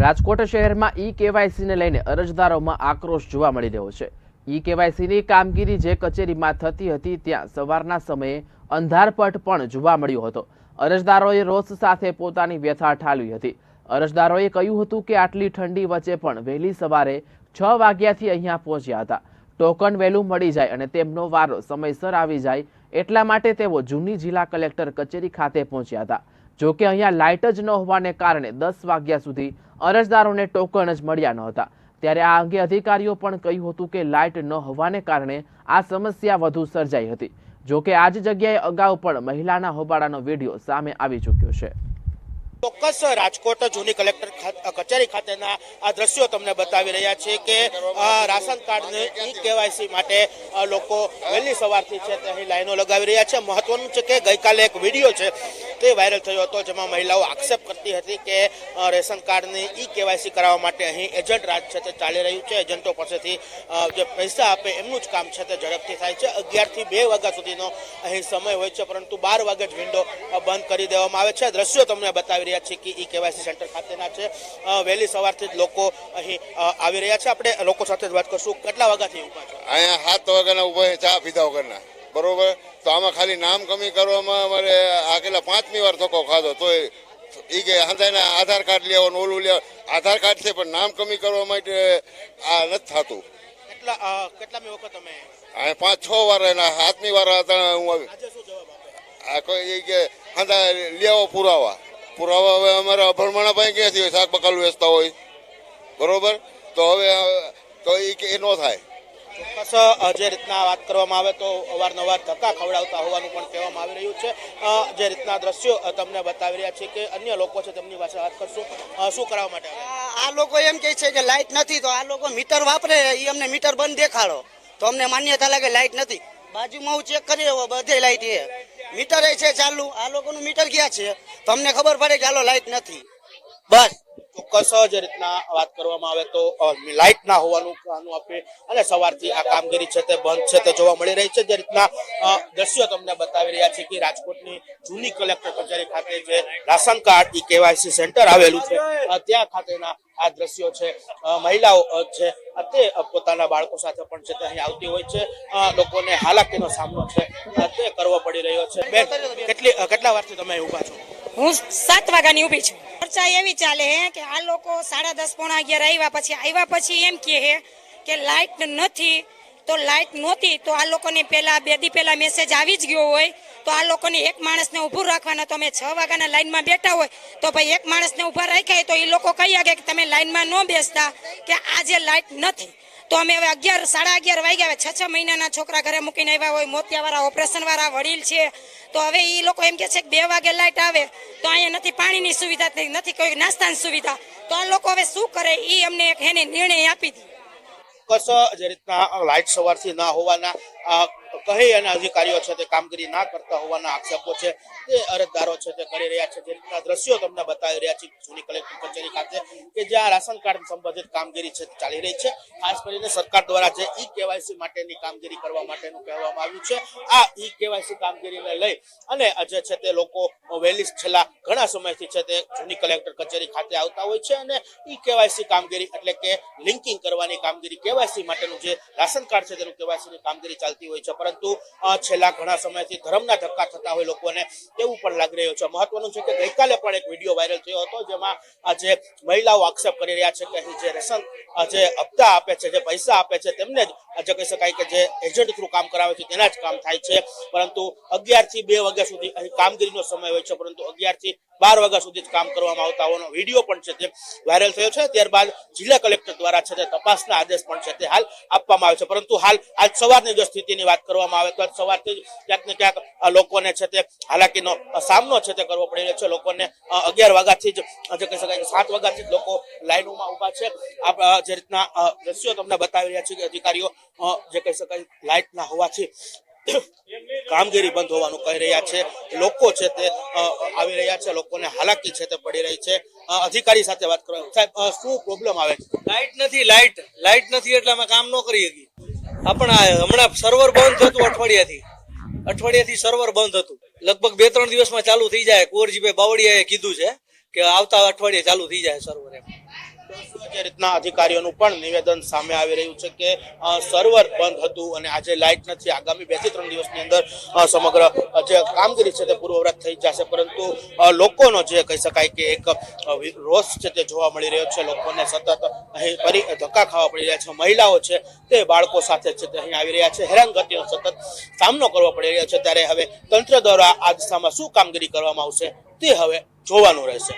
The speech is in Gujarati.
રાજકોટ શહેરમાં ઈ કેવાયસીને લઈને અરજદારોમાં આક્રોશ જોવા મળી રહ્યો છે. ઈ કેવાયસીની કામગીરી જે કચેરીમાં થતી હતી ત્યાં સવારના સમયે અંધારપટ પણ જોવા મળ્યો હતો. અરજદારોએ રોષ સાથે પોતાની વ્યથા ઠાલવી હતી. અરજદારોએ કહ્યું હતું કે આટલી ઠંડી વચ્ચે પણ વહેલી સવારે છ વાગ્યાથી અહીંયા પહોંચ્યા હતા. ટોકન વહેલું મળી જાય અને તેમનો વારો સમયસર આવી જાય એટલા માટે તેઓ જૂની જિલ્લા કલેક્ટર કચેરી ખાતે પહોંચ્યા હતા. જો કે અહીંયા લાઇટ જ ન હોવાને કારણે દસ વાગ્યા સુધી અરજદારોને ટોકન જ મળ્યા ન હતા ત્યારે આ અંગે અધિકારીઓ પણ કહ્યું હતું કે લાઇટ ન હોવાને કારણે આ સમસ્યા વધુ સર્જાઈ હતી. જો કે આ જ જગ્યાએ અગાઉ પણ મહિલાના હોબાળાનો વીડિયો સામે આવી ચૂક્યો છે. ચોક્કસ રાજકોટ જૂની કલેક્ટર કચેરી ખાતેના આ દ્રશ્યો તમને બતાવી રહ્યા છે કે રાશન કાર્ડને ઈ કેવાયસી માટે લોકો વહેલી સવારથી છે તે અહીં લાઈનો લગાવી રહ્યા છે. મહત્વનું છે કે ગઈકાલે એક વીડિયો છે તે વાયરલ થયો હતો, જેમાં મહિલાઓ આક્ષેપ કરતી હતી કે રેશન કાર્ડની ઈ કેવાયસી કરાવવા માટે અહીં એજન્ટ રાજ છે તે ચાલી રહ્યું છે. એજન્ટો પાસેથી જે પૈસા આપે એમનું જ કામ છે તે ઝડપથી થાય છે. અગિયારથી બે વાગ્યા સુધીનો અહીં સમય હોય છે, પરંતુ બાર વાગે જ વિન્ડો બંધ કરી દેવામાં આવે છે. દ્રશ્યો તમને બતાવી રહ્યા છે કે ઈ કેવાયસી સેન્ટર ખાતેના છે. વહેલી સવારથી જ લોકો અહીં આવી રહ્યા છે. આપણે લોકો સાથે જ વાત કરશું. કેટલા વાગ્યાથી ઊભા છે? અહીંયા સાત વાગ્યાના છે, ચા પીધા વગરના. બરોબર? તો આમાં ખાલી નામ કમી કરવામાં અમારે આ કેટલા પાંચમી વાર ધક્કો ખાધો તોય એ કે હંધાઈને આધાર કાર્ડ લેવાનું ઓલું લેવા આધાર કાર્ડ છે પણ નામ કમી કરવા માટે આ નથી થતું. કેટલા કેટલામી વખત તમે આ પાંચ છ વાર એના સાતમી વાર હતા હું આવી આ કોઈ કે હંધા લેવો પુરાવા. પુરાવા હવે અમારા અભણમાણા ભાઈ ક્યાંથી હોય શાક બકાલું વેચતા હોય. બરોબર? તો હવે તો એ કે એ ન થાય. ચોક્કસ જે રીતના વાત કરવામાં આવે તો અવારનવાર ધક્કા ખવડાવતા હોવાનું પણ કહેવામાં આવી રહ્યું છે. જે રીતના દ્રશ્યો તમને બતાવી રહ્યા છે કે અન્ય લોકો છે તેમની પાસે વાત કરશું. શું કરવા માટે આ લોકો એમ કહે છે કે લાઇટ નથી, તો આ લોકો મીટર વાપરે એ અમને મીટર બંધ દેખાડો. તો અમને માન્યતા લાગે લાઇટ નથી. બાજુમાં હું ચેક કરી રહ્યો, બધે લાઇટ એ મીટર એ છે ચાલુ, આ લોકોનું મીટર ક્યાં છે? તો અમને ખબર પડે કે હાલો લાઇટ નથી. બસ. ચોક્કસ જ રીતના વાત કરવામાં આવે તો લાઇટ ના હોવાનું આપે. અને સવારથી આ કામગીરી છે તે બંધ છે તે જોવા મળી રહી છે. જે રીતના દ્રશ્યો તમને બતાવી રહ્યા છે કે રાજકોટની જૂની કલેક્ટર કચેરી ખાતે જે ration card, E KYC centre આવેલું છે ત્યાં ખાતેના આ દ્રશ્યો છે. મહિલાઓ છે તે પોતાના બાળકો સાથે પણ છે તે અહીં આવતી હોય છે. લોકોને હાલાકીનો સામનો છે તે કરવો પડી રહ્યો છે. કેટલી કેટલા વર્ષથી તમે ઊભા છો? હું સાત વાગ્યાની ઊભી છું. ચર્ચા એવી ચાલે હે કે આ લોકો સાડા દસ પોણા અગિયાર આવ્યા પછી આવ્યા પછી એમ કહે કે લાઇટ નથી, તો લાઇટ નહોતી, તો આ લોકોને પહેલા, બે દી પહેલા મેસેજ આવી જ ગયો હોય, તો આ લોકોને એક માણસને ઊભું રાખવાના, તો અમે છ વાગ્યાના લાઇનમાં બેઠા હોય, તો ભાઈ એક માણસને ઊભા રાખ્યા તો એ લોકો કહી કે તમે લાઇનમાં ન બેસતા, કે આજે લાઇટ નથી. તો અમે હવે અગિયાર, સાડા અગિયાર વાગ્યા છ છ મહિનાના છોકરા ઘરે મૂકીને આવ્યા હોય, મોતિયાવાળા ઓપરેશનવાળા વડીલ છે. તો હવે એ લોકો એમ કે છે કે બે વાગે લાઇટ આવે, તો અહીંયા નથી પાણીની સુવિધા નથી કોઈ નાસ્તાની સુવિધા. તો આ લોકો હવે શું કરે? એ અમને એક એને નિર્ણય આપી દીધો ચોક્કસ જે રીતના લાઇટ સવારથી ના હોવાના કહી અને અધિકારીઓ છે તે કામગીરી ના કરતા હોવાના આક્ષેપો છે, તે અરજદારો છે તે કરી રહ્યા છે, જે રીતના દ્રશ્યો તમને બતાવી રહ્યા છે જૂની કલેક્ટર કચેરી ખાતે કે જ્યાં રાશન કાર્ડ સંબંધિત કામગીરી છે ચાલી રહી છે. ખાસ કરીને સરકાર દ્વારા જે ઈ કેવાયસી માટેની કામગીરી કરવા માટેનું કહેવામાં આવ્યું છે. આ ઈ કેવાયસી કામગીરીને લઈ અને જે છે તે લોકો વહેલી છેલ્લા ઘણા સમયથી છે તે જૂની કલેક્ટર કચેરી ખાતે આવતા હોય છે અને ઈ કેવાયસી કામગીરી એટલે કે લિંકિંગ કરવાની કામગીરી, કેવાયસી માટેનું જે રાશન કાર્ડ છે તેનું કેવાયસી ની કામગીરી ચાલતી હોય છે. પરંતુ છેલ્લા ઘણા સમયથી ધર્મના ધક્કા થતા હોય લોકોને તેવું પણ લાગી રહ્યું છે. મહત્વનું છે કે ગઈકાલે પણ એક વીડિયો વાયરલ થયો હતો જેમાં આ જે મહિલાઓ આક્ષેપ કરી રહ્યા છે કે અહીં જે રેશન જે હપ્તા આપે છે, જે પૈસા આપે છે, તેમને જ આજે કહી શકાય કે જે એજન્ટ થ્રુ કામ કરાવે છે, તેના જ કામ થાય છે. પરંતુ અગિયારથી બે વાગ્યા સુધી અહીં કામગીરીનો સમય હોય છે, પરંતુ અગિયારથી બાર વાગ્યા સુધી જ કામ કરવામાં આવતા હોવાનો વીડિયો પણ છે તે વાયરલ થયો છે. ત્યારબાદ જિલ્લા કલેક્ટર દ્વારા છે તે તપાસના આદેશ પણ છે તે હાલ આપવામાં આવે છે. પરંતુ હાલ આજ સવારની જો સ્થિતિની વાત કરવામાં આવે તો આજ સવારથી ક્યાંક ને ક્યાંક લોકોને છે તે હાલાકીનો સામનો છે તે કરવો પડી રહ્યો છે. લોકોને અગિયાર વાગ્યાથી જ જે કહી શકાય સાત વાગ્યાથી જ લોકો લાઈનોમાં ઊભા છે. જે રીતના દ્રશ્યો તમને બતાવી રહ્યા છે કે અધિકારીઓ જે કહી શકાય લાઇટ ના હોવાથી કામગીરી બંધ હોવાનું કહી રહ્યા છે. લોકો છે તે આવી રહ્યા છે. લોકોને હાલાકી છે તે પડી રહી છે. અધિકારી સાથે વાત કરો સાહેબ શું પ્રોબ્લેમ આવે છે? લાઇટ નથી લાઇટ લાઇટ નથી એટલે અમે કામ ન કરી શકીએ. આપણ હમણાં સર્વર બંધ થતું અઠવાડિયાથી. અઠવાડિયાથી સર્વર બંધ હતું. લગભગ બે ત્રણ દિવસમાં ચાલુ થઈ જાય. કુંવરજીભાઈ બાવળિયાએ કીધું છે કે આવતા અઠવાડિયે ચાલુ થઈ જાય સર્વર એમ. રીતના અધિકારીઓનું પણ નિવેદન સામે આવી રહ્યું છે કે સર્વર બંધ હતું અને આજે લાઇટ નથી. આગામી બેથી ત્રણ દિવસની અંદર સમગ્ર જે કામગીરી છે તે પૂર્વવ્રત થઈ જશે. પરંતુ લોકોનો જે કહી શકાય કે એક રોષ છે તે જોવા મળી રહ્યો છે. લોકોને સતત અહીં ફરી ધક્કા ખાવા પડી રહ્યા છે. મહિલાઓ છે તે બાળકો સાથે છે તે અહીં આવી રહ્યા છે. હેરાનગતિનો સતત સામનો કરવો પડી રહ્યો છે. ત્યારે હવે તંત્ર દ્વારા આ દિશામાં શું કામગીરી કરવામાં આવશે તે હવે જોવાનું રહેશે.